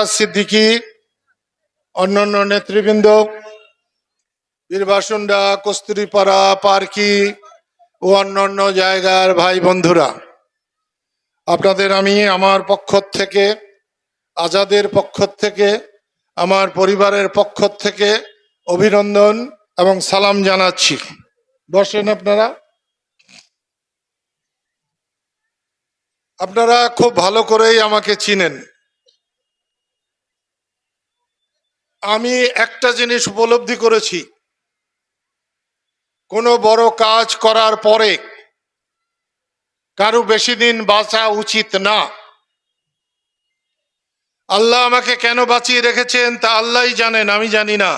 আজাদ সিদ্দিকী, অন্যান্য নেতৃবৃন্দ বীরবাসুন্ডা কস্তুরীপাড়া, পার্কি ও অন্যান্য জায়গার ভাই বন্ধুরা, আপনাদের আমি আমার পক্ষ থেকে, আজাদের পক্ষ থেকে, আমার পরিবারের পক্ষ থেকে অভিনন্দন এবং সালাম জানাচ্ছি। বসেন আপনারা। আপনারা খুব ভালো করেই আমাকে চিনেন। আমি একটা জিনিস উপলব্ধি করেছি। কোনো বড় কাজ করার পরে কারও বেশি দিন বাঁচা উচিত না। আল্লাহ আমাকে কেন বাঁচিয়ে রেখেছেন তা আল্লাহই জানেন, আমি জানি না।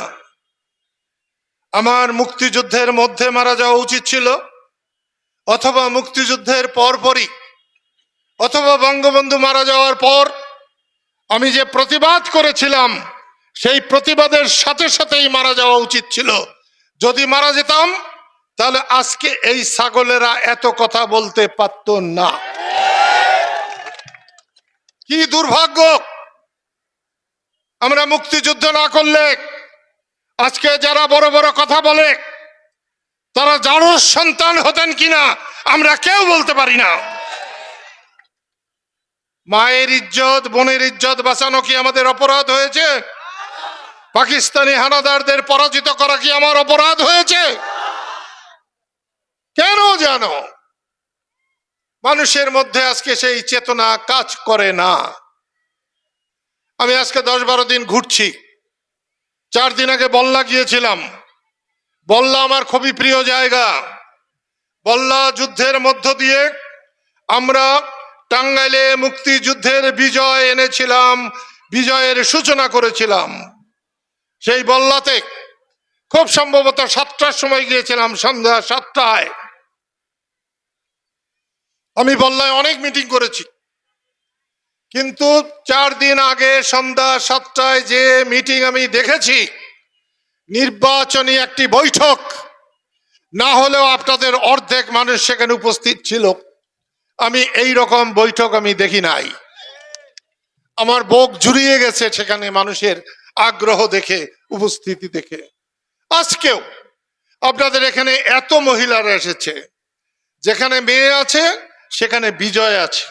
আমার মুক্তিযুদ্ধের মধ্যে মারা যাওয়া উচিত ছিল, অথবা মুক্তিযুদ্ধের পরপরই, অথবা বঙ্গবন্ধু মারা যাওয়ার পর আমি যে প্রতিবাদ করেছিলাম সেই প্রতিবাদের সাথে সাথেই মারা যাওয়া উচিত ছিল। যদি মারা যেতাম, তাহলে আজকে এই ছাগলেরা এত কথা বলতে পারত না। কি দুর্ভাগ্য! আমরা মুক্তিযুদ্ধ না করলে, আজকে যারা বড় বড় কথা বলে, তারা জানোর সন্তান হতেন কিনা, আমরা কেউ বলতে পারি না। মায়ের ইজ্জত, বোনের ইজ্জত বাঁচানো কি আমাদের অপরাধ হয়েছে? পাকিস্তানি হানাদারদের পরাজিত করা কি আমার অপরাধ হয়েছে? কেন জানো? মানুষের মধ্যে আজকে সেই চেতনা কাজ করে না। আমি আজকে দশ বারো দিন ঘুরছি। চার দিন আগে বল্লা গিয়েছিলাম। বল্লা আমার খুবই প্রিয় জায়গা। বল্লা যুদ্ধের মধ্য দিয়ে আমরা টাঙ্গাইলে মুক্তিযুদ্ধের বিজয় এনেছিলাম, বিজয়ের সূচনা করেছিলাম। সেই বল্লাতে খুব সম্ভবত সাতটার সময় গিয়েছিলাম, সন্ধ্যা সাতটায়। আমি বল্লায় অনেক মিটিং করেছি। কিন্তু চার দিন আগে সন্ধ্যা সাতটায় যে মিটিং আমি দেখেছি, নির্বাচনী একটি বৈঠক, না হলেও আপনাদের অর্ধেক মানুষ সেখানে উপস্থিত ছিল। আমি এই রকম বৈঠক আমি দেখি নাই। আমার বুক জুড়িয়ে গেছে সেখানে মানুষের আগ্রহ দেখে, উপস্থিতি দেখে। আজকেও আপনাদের এখানে এত মহিলারা এসেছে, যেখানে মেয়ে আছে, সেখানে বিজয় আছে।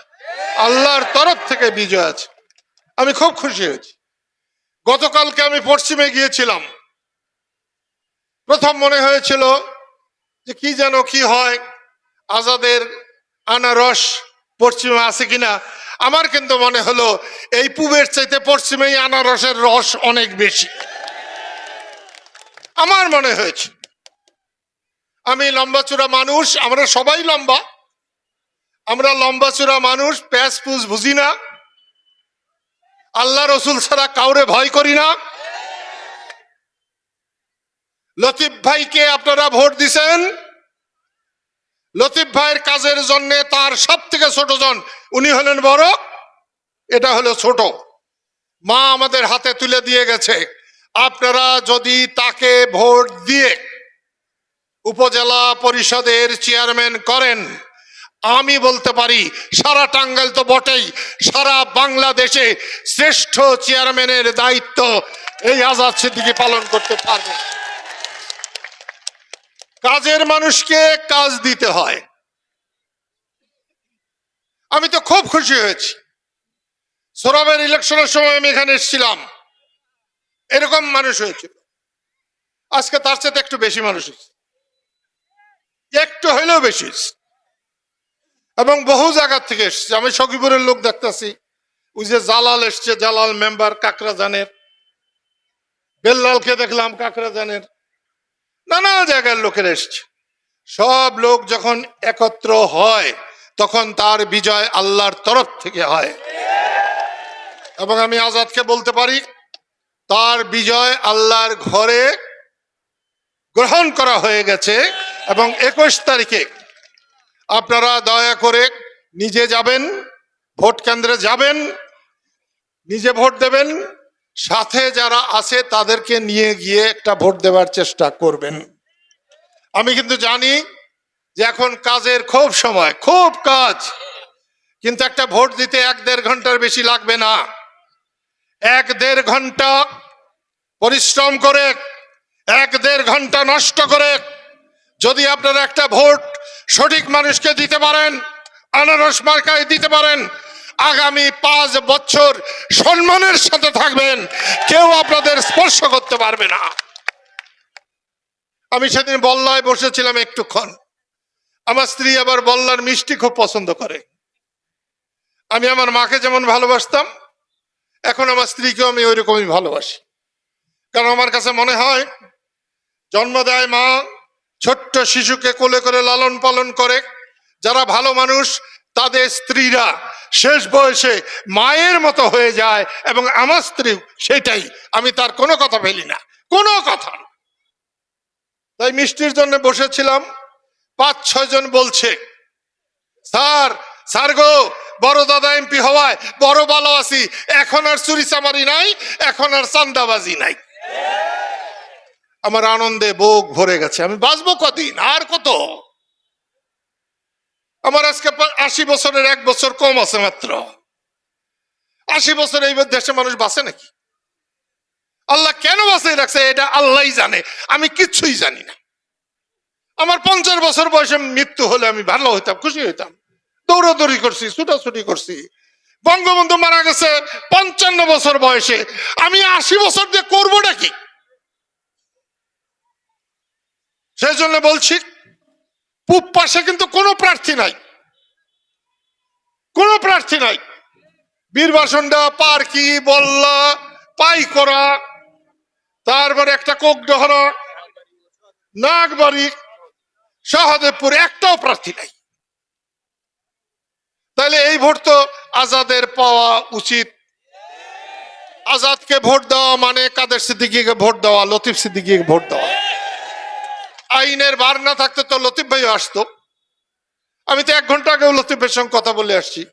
আল্লাহর তরফ থেকে বিজয় আছে। আমি খুব খুশি হয়েছি। গতকালকে আমি পশ্চিমে গিয়েছিলাম। প্রথম মনে হয়েছিল যে কি যেন কি হয়, আজাদের আনারস পশ্চিমে আছে কিনা আমার কিন্তু মনে হলো এই পূবের চাইতে পশ্চিমেই আনারসের রস অনেক বেশি। আমার মনে হয়েছে, আমি লম্বা চূড়া মানুষ, আমরা সবাই লম্বা। আমরা লম্বা চূড়া মানুষ প্যাস পুস বুঝি না। আল্লাহ রসুল ছাড়া কাউরে ভয় করি না। লতিফ ভাইকে আপনারা ভোট দিছেন। লতিফ ভাইয়ের কাজের জন্য তার সব থেকে ছোট জন, উনি হলেন বড়, এটা হলো ছোট। মা আমাদের হাতে তুলে দিয়ে গেছে। আপনারা যদি তাকে ভোট দিয়ে উপজেলা পরিষদের চেয়ারম্যান করেন, আমি বলতে পারি সারা টাঙ্গাইল তো বটেই, সারা বাংলাদেশে শ্রেষ্ঠ চেয়ারম্যানের দায়িত্ব এই আজাদ সিদ্দিকি পালন করতে পারবে। কাজের মানুষকে কাজ দিতে হয়। আমি তো খুব খুশি হয়েছি। সৌরভের ইলেকশনের সময় আমি এখানে এসেছিলাম। এরকম মানুষ হয়েছিল। আজকে তার সাথে একটু বেশি মানুষ হয়েছে। একটু হইলেও বেশি এবং বহু জায়গা থেকে এসছে। আমি সখীপুরের লোক দেখতেছি। ওই যে জালাল এসছে, জালাল মেম্বার কাকরাজানের। বেল্লালকে দেখলাম কাকরাজানের। নানা জায়গার লোকের এসছে। সব লোক যখন একত্র হয় তখন তার বিজয় আল্লাহর তরফ থেকে হয়। এবং আমি আজাদকে বলতে পারি, তার বিজয় আল্লাহর ঘরে গ্রহণ করা হয়ে গেছে এবং একুশ তারিখে আপনারা দয়া করে নিজে যাবেন, ভোট কেন্দ্রে যাবেন, নিজে ভোট দেবেন, সাথে যারা আছে তাদেরকে নিয়ে গিয়ে একটা ভোট দেওয়ার চেষ্টা করবেন। আমি কিন্তু জানি যে এখন কাজের খুব সময়, খুব কাজ। কিন্তু একটা ভোট দিতে এক দেড় ঘণ্টার বেশি লাগবে না। এক দেড় ঘণ্টা পরিশ্রম করে, এক দেড় ঘণ্টা নষ্ট করে যদি আপনারা একটা ভোট সঠিক মানুষকে দিতে পারেন, আনারস মার্কায় দিতে পারেন, আগামী পাঁচ বছর সম্মানের সাথে থাকবেন, কেউ আপনাদের স্পর্শ করতে পারবে না। আমি সেদিন বল্লায় বসেছিলাম একটুক্ষণ। আমার স্ত্রী আবার বল্লার মিষ্টি খুব পছন্দ করে। আমি আমার মাকে যেমন ভালোবাসতাম, এখন আমার স্ত্রীকেও আমি ওই রকমই ভালোবাসি। কারণ আমার কাছে মনে হয়, জন্ম দেয় মা ছোট্ট শিশুকে কোলে করে লালন পালন করে। যারা ভালো মানুষ, তাদের স্ত্রীরা শেষ বয়সে মায়ের মতো হয়ে যায় এবং আমার স্ত্রী সেটাই। আমি তার কোনো কথা ফেলি না। কোনো কথা তাই মিষ্টির জন্য বসেছিলাম। পাঁচ ছয় জন বলছে, স্যার স্যার গো, বড় দাদা এমপি হওয়ায় বড় ভালো আছি এখন আর চুরি চামারি নাই, এখন আর চান্দাবাজি নাই। আমার আনন্দে বুক ভরে গেছে। আমি বাঁচবো কদিন? আর কত? আমার আজকে আশি বছরের এক বছর কম আছে মাত্র। আশি বছর এই দেশে মানুষ বাঁচে নাকি? আল্লাহ কেন বাঁচিয়ে রাখছে? এটা আল্লাহই জানে। আমি কিচ্ছুই জানি না। আমার পঞ্চাশ বছর বয়সে মৃত্যু হলে আমি ভালো হইতাম, খুশি হইতাম। দৌড়াদৌড়ি করছি, ছুটাছুটি করছি। বঙ্গবন্ধু মারা গেছে পঞ্চান্ন বছর বয়সে। আমি আশি বছর দিয়ে করব নাকি সেই জন্য বলছি, পূব পাশে কিন্তু কোনো প্রার্থী নাই। কোনো প্রার্থী নাই। বীরবাসনডা, পার্কি, বল্লা পাই করা তারপরে একটা কোক কোকডহরা, নাগবাড়ি সহদেবপুর একটাও প্রার্থী নাই। তাহলে এই ভোট তো আজাদের পাওয়া উচিত। আজাদকে ভোট দেওয়া মানে কাদের সিদ্দিকিকে ভোট দেওয়া, লতিফ সিদ্দিকিকে ভোট দেওয়া। আইনের বার না থাকতে তো লতিফ ভাই আসতো। আমি তো এক ঘণ্টা আগেও লতিফের সঙ্গে কথা বলে আসছি।